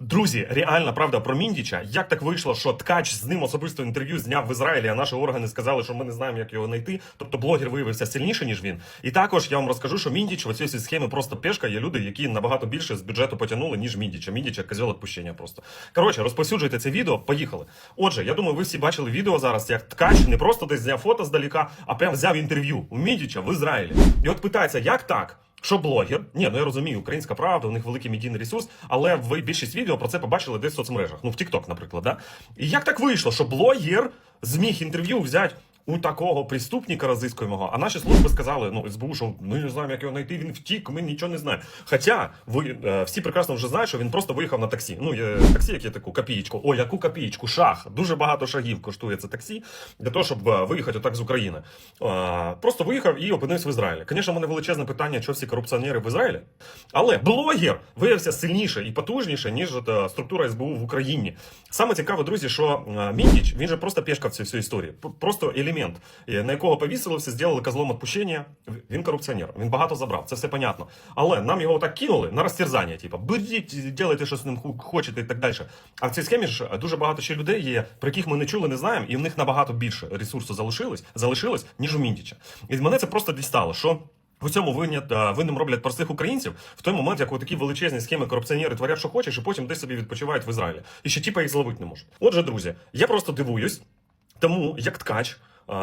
Друзі, реальна правда про Міндіча. Як так вийшло, що ткач з ним особисто інтерв'ю зняв в Ізраїлі, а наші органи сказали, що ми не знаємо, як його знайти. Тобто блогер виявився сильніше, ніж він. І також я вам розкажу, що Міндіч в цій схемі просто пешка. Є люди, які набагато більше з бюджету потягнули, ніж Міндіча. Міндіча козьол відпущення просто. Коротше, розповсюджуйте це відео. Поїхали. Отже, я думаю, ви всі бачили відео зараз, як ткач не просто десь зняв фото здаліка, а прям взяв інтерв'ю у Міндіча в Ізраїлі. І от питається, як так? Що блогер? Ні, ну я розумію, українська правда, у них великий медійний ресурс, але ви більшість відео про це побачили десь в соцмережах. Ну, в TikTok, наприклад, да? І як так вийшло, що блогер зміг інтерв'ю взяти у такого преступника розыскуємого, а наші служби сказали, ну, СБУ, що ми не знаємо, як його знайти, він втік, ми нічого не знаємо. Хоча ви е, всі прекрасно вже знають, що він просто виїхав на таксі. Ну, є таксі, яке таку копієчку. О, яку копієчку, шах. Дуже багато шагів коштує це таксі для того, щоб е, виїхати отак з України. Е, Просто виїхав і опинився в Ізраїлі. Звісно, мене величезне питання, що всі корупціонери в Ізраїлі. Але блогер виявився сильніше і потужніше, ніж структура СБУ в Україні. Саме цікаве, друзі, що Міндіч, він же просто пешка в цій всій історії. Просто елемент, е, на якого повісили, все зробили козлом відпущення. Він корупціонер, він багато забрав, це все понятно. Але нам його так кинули на розтерзання, типу, беріть, ділайте, що з ним хочете і так далі. А в цій схемі ж дуже багато ще людей є, про яких ми не чули, не знаємо, і в них набагато більше ресурсу залишилось, залишилось, ніж у Міндіча. І мене це просто дістало, що. В цьому винят, е, винним роблять простих українців в той момент, як такі величезні схеми корупціонери творять, що хочеш, і потім десь собі відпочивають в Ізраїлі. І ще тіпа їх зловити не можуть. Отже, друзі, я просто дивуюсь, тому як ткач.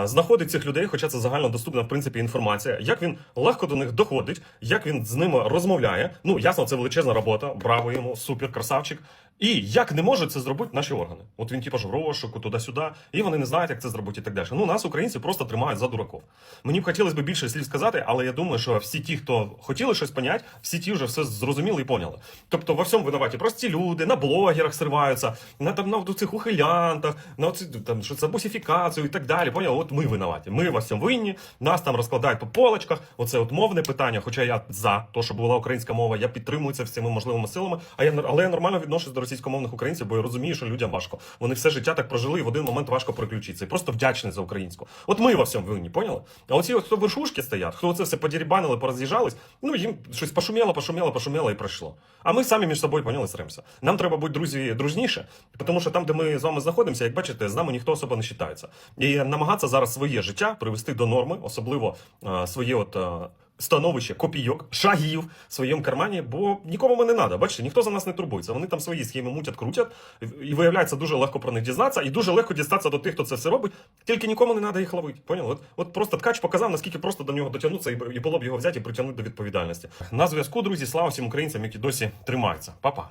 Знаходить цих людей, хоча це загально доступна в принципі інформація, як він легко до них доходить, як він з ними розмовляє. Ну ясно, це величезна робота. Браво йому, супер, красавчик. І як не можуть це зробити наші органи? От він типу ж в розшуку, туди-сюди, і вони не знають, як це зробити і так далі. Ну нас, українці, просто тримають за дураков. Мені б хотілося б більше слів сказати, але я думаю, що всі ті, хто хотіли щось поняти, всі ті вже все зрозуміли і поняли. Тобто во всьому винуваті прості люди, на блогерах сриваються, на там на цих ухилянтах, на оці, там що це бусифікацію і так далі. Поняли? От ми винуваті. Ми во всьому винні, нас там розкладають по полочках. Оце от мовне питання. Хоча я за те, щоб була українська мова, я підтримую це всіми можливими силами. А я але я нормально відношусь до російськомовних українців, бо я розумію, що людям важко. Вони все життя так прожили, і в один момент важко переключитися. І просто вдячний за українську. От ми во всьому винні, поняли? А оці, хто верхушки стоять, хто це все подірібанили, пороз'їжджались, ну їм щось пошуміло, пошуміло, пошуміло і пройшло. А ми самі між собою поняли сремся. Нам треба бути друзі дружніше, тому що там, де ми з вами знаходимося, як бачите, з нами ніхто особо не вважається. І намагатися зараз своє життя привести до норми, особливо своє от. Становище копійок, шагів в своєму кармані, бо нікому ми не треба. Бачите, ніхто за нас не турбується. Вони там свої схеми мутять, крутять, і виявляється дуже легко про них дізнатися, і дуже легко дістатися до тих, хто це все робить. Тільки нікому не треба їх ловити. Поняли? От, от просто ткач показав, наскільки просто до нього дотягнутися, і, і було б його взяти і притягнути до відповідальності. На зв'язку, друзі, слава всім українцям, які досі тримаються. Па-па.